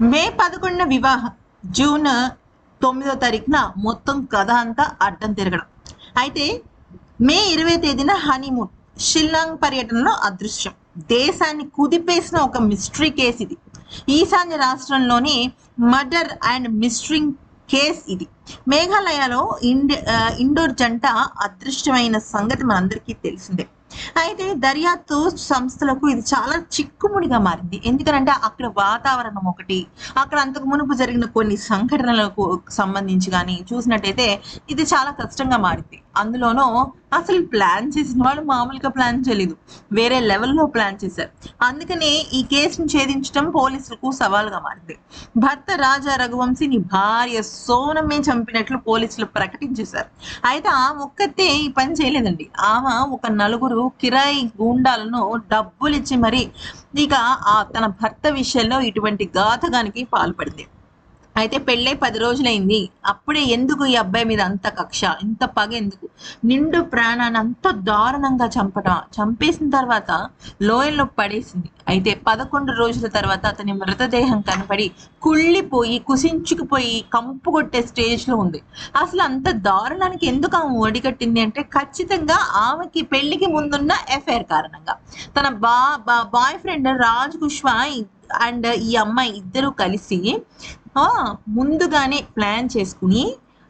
మే పదకొండున వివాహం. జూన్ తొమ్మిదో తారీఖున మొత్తం కథ అంతా అడ్డం తిరగడం. అయితే మే ఇరవై తేదీన హనీమూన్ షిల్లాంగ్ పర్యటనలో అదృశ్యం. దేశాన్ని కుదిపేసిన ఒక మిస్టరీ కేసు ఇది. ఈశాన్య రాష్ట్రంలోని మర్డర్ అండ్ మిస్టరింగ్ కేస్ ఇది. మేఘాలయలో ఇండి ఇండోర్ జంట అదృష్టమైన సంగతి మనందరికీ తెలిసిందే. అయితే దర్యాప్తు సంస్థలకు ఇది చాలా చిక్కుముడిగా మారింది. ఎందుకంటే అక్కడ వాతావరణం ఒకటి అక్కడ అంతకు మునుపు జరిగిన కొన్ని సంఘటనలకు సంబంధించి కానీ చూసినట్టయితే ఇది చాలా కష్టంగా మారింది. అందులోనూ అసలు ప్లాన్ చేసిన వాళ్ళు మామూలుగా ప్లాన్ చేయలేదు. వేరే లెవెల్లో ప్లాన్ చేశారు. అందుకనే ఈ కేసును ఛేదించడం పోలీసులకు సవాల్గా మారింది. భర్త రాజా రఘువంశీని భార్య సోనమే చంపినట్లు పోలీసులు ప్రకటించేశారు. అయితే ఆ ఒక్కతే ఈ పని చేయలేదండి. ఆమె ఒక నలుగురు కిరాయి గూండాలను డబ్బులిచ్చి మరి ఇక ఆ తన భర్త విషయంలో ఇటువంటి ఘాతకానికి పాల్పడింది. అయితే పెళ్ళై పది రోజులైంది. అప్పుడే ఎందుకు ఈ అబ్బాయి మీద అంత కక్ష? ఇంత పగ ఎందుకు? నిండు ప్రాణాన్ని అంత దారుణంగా చంపటం చంపేసిన తర్వాత లోయల్లో పడేసింది. అయితే పదకొండు రోజుల తర్వాత అతని మృతదేహం కనపడి కుళ్ళిపోయి కుసించుకుపోయి కంపు కొట్టే స్టేజ్లో ఉంది. అసలు అంత దారుణానికి ఎందుకు ఆమె ఒడిగట్టింది అంటే ఖచ్చితంగా ఆమెకి పెళ్ళికి ముందున్న ఎఫ్ఐఆర్ కారణంగా. తన బా boyfriend Raj Kushwaha and ఈ అమ్మాయి ఇద్దరు కలిసి ముందుగానే ప్లాన్ చేసుకుని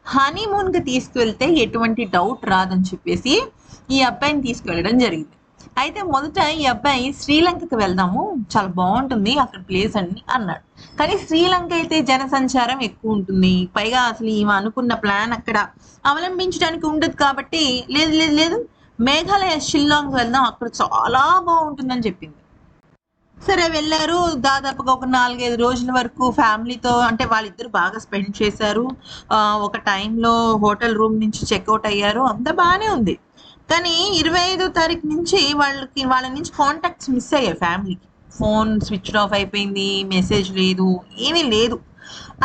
హనీమూన్కి తీసుకువెళ్తే ఎటువంటి డౌట్ రాదని చెప్పేసి ఈ అబ్బాయిని తీసుకువెళ్ళడం జరిగింది. అయితే మొదట ఈ అబ్బాయి శ్రీలంకకి వెళ్దాము చాలా బాగుంటుంది అక్కడ ప్లేస్ అని అన్నాడు. కానీ శ్రీలంక అయితే జనసంచారం ఎక్కువ ఉంటుంది. పైగా అసలు ఈమె అనుకున్న ప్లాన్ అక్కడ అవలంబించడానికి ఉండదు కాబట్టి లేదు లేదు లేదు మేఘాలయ షిల్లాంగ్ వెళ్దాం అక్కడ చాలా బాగుంటుందని చెప్పింది. సరే వెళ్ళారు. దాదాపుగా ఒక నాలుగైదు రోజుల వరకు ఫ్యామిలీతో అంటే వాళ్ళిద్దరు బాగా స్పెండ్ చేశారు. ఒక టైంలో హోటల్ రూమ్ నుంచి చెక్అవుట్ అయ్యారు. అంత బాగానే ఉంది. కానీ ఇరవై ఐదో తారీఖు నుంచి వాళ్ళకి వాళ్ళ నుంచి కాంటాక్ట్స్ మిస్ అయ్యాయి ఫ్యామిలీకి ఫోన్ స్విచ్ ఆఫ్ అయిపోయింది మెసేజ్ లేదు ఏమీ లేదు.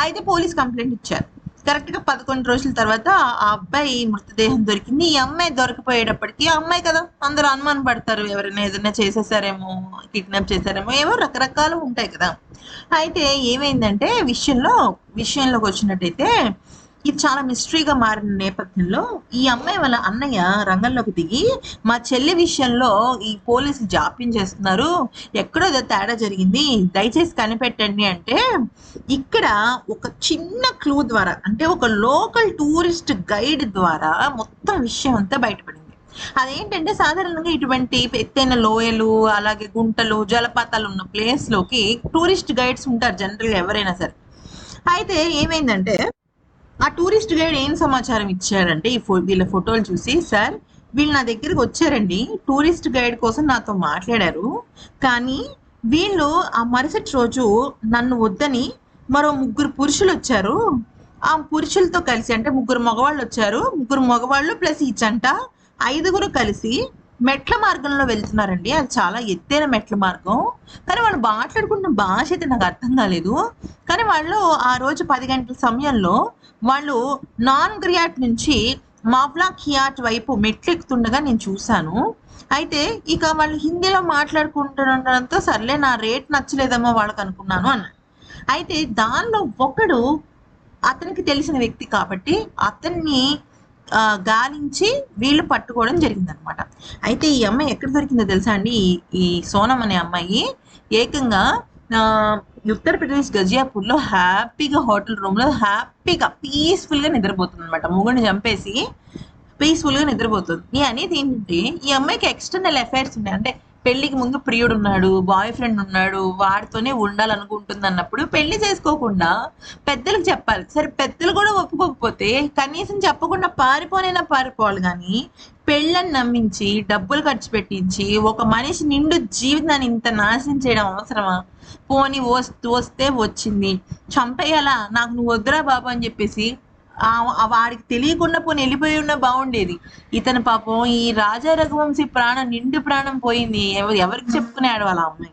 అయితే పోలీస్ కంప్లైంట్ ఇచ్చారు. కరెక్ట్గా పదకొండు రోజుల తర్వాత ఆ అబ్బాయి మృతదేహం దొరికింది. ఈ అమ్మాయి దొరికిపోయేటప్పటికి ఆ అమ్మాయి కదా అందరూ అనుమానం పడతారు ఎవరైనా ఏదైనా చేసేసారేమో కిడ్నాప్ చేశారేమో ఏమో రకరకాలు ఉంటాయి కదా. అయితే ఏమైందంటే విషయంలో విషయంలోకి వచ్చినట్టయితే ఇది చాలా మిస్టరీగా మారిన నేపథ్యంలో ఈ అమ్మాయి వాళ్ళ అన్నయ్య రంగంలోకి దిగి మా చెల్లి విషయంలో ఈ పోలీసులు జాప్యం చేస్తున్నారు. ఎక్కడో తేడా జరిగింది. దయచేసి కనిపెట్టండి. అంటే ఇక్కడ ఒక చిన్న క్లూ ద్వారా అంటే ఒక లోకల్ టూరిస్ట్ గైడ్ ద్వారా మొత్తం విషయం అంతా బయటపడింది. అదేంటంటే సాధారణంగా ఇటువంటి ఎత్తైన లోయలు అలాగే గుంటలు జలపాతాలు ఉన్న ప్లేస్లోకి టూరిస్ట్ గైడ్స్ ఉంటారు జనరల్ ఎవరైనా సరే. అయితే ఏమైందంటే ఆ టూరిస్ట్ గైడ్ ఏం సమాచారం ఇచ్చారంటే ఈ ఫో- వీళ్ళ ఫోటోలు చూసి సార్ వీళ్ళు నా దగ్గరికి వచ్చారండి. టూరిస్ట్ గైడ్ కోసం నాతో మాట్లాడారు. కానీ వీళ్ళు ఆ మరుసటి రోజు నన్ను వద్దని మరో ముగ్గురు పురుషులు వచ్చారు. ఆ పురుషులతో కలిసి అంటే ముగ్గురు మగవాళ్ళు వచ్చారు. ముగ్గురు మగవాళ్ళు ప్లస్ ఈ జంట ఐదుగురు కలిసి మెట్ల మార్గంలో వెళ్తున్నారండి. అది చాలా ఎత్తైన మెట్ల మార్గం. కానీ వాళ్ళు మాట్లాడుకున్న భాష అయితే నాకు అర్థం కాలేదు. కానీ వాళ్ళు ఆ రోజు పది గంటల సమయంలో వాళ్ళు నాన్ గ్రియాట్ నుంచి మావ్లా కియాట్ వైపు మెట్లెక్కుతుండగా నేను చూశాను. అయితే ఇక వాళ్ళు హిందీలో మాట్లాడుకుంటుండడంతో సర్లే నా రేట్ నచ్చలేదేమో వాళ్ళకి అనుకున్నాను అన్నాడు అయితే దానిలో ఒకడు అతనికి తెలిసిన వ్యక్తి కాబట్టి అతన్ని గాలించి వీళ్ళు పట్టుకోవడం జరిగిందనమాట. అయితే ఈ అమ్మాయి ఎక్కడ దొరికిందో తెలుసా అండి? ఈ- ఈ సోనం అనే అమ్మాయి ఏకంగా ఆ, ఉత్తరప్రదేశ్ గజియాపూర్లో హ్యాపీగా హోటల్ రూమ్లో హ్యాపీగా పీస్ఫుల్గా నిద్రపోతుంది అనమాట ముగ్గుని చంపేసి పీస్ఫుల్గా నిద్రపోతుంది. ఈ అనేది ఏంటంటే ఈ అమ్మాయికి ఎక్స్టర్నల్ అఫైర్స్ ఉన్నాయి. అంటే పెళ్ళికి ముందు ప్రియుడు ఉన్నాడు బాయ్ ఫ్రెండ్ ఉన్నాడు వాడితోనే ఉండాలనుకుంటుంది అన్నప్పుడు పెళ్ళి చేసుకోకుండా పెద్దలకు చెప్పాలి. సరే పెద్దలు కూడా ఒప్పుకోకపోతే కనీసం చెప్పకుండా పారిపోనైనా పారిపోవాలి కానీ పెళ్ళని నమ్మించి డబ్బులు ఖర్చు పెట్టించి ఒక మనిషి నిండు జీవితాన్ని ఇంత నాశనం చేయడం అవసరమా? పోని వస్తూ వస్తే వచ్చింది. చంపేయాలా? నాకు నువ్వు వద్దురా బాబు అని చెప్పేసి వాడికి తెలియకుండా పోనీ వెళ్ళిపోయి ఉన్నా బాగుండేది. ఇతను పాపం ఈ రాజా రఘువంశీ ప్రాణం నిండు ప్రాణం పోయింది. ఎవరికి చెప్పుకునే ఆడవాళ్ళ అమ్మాయి?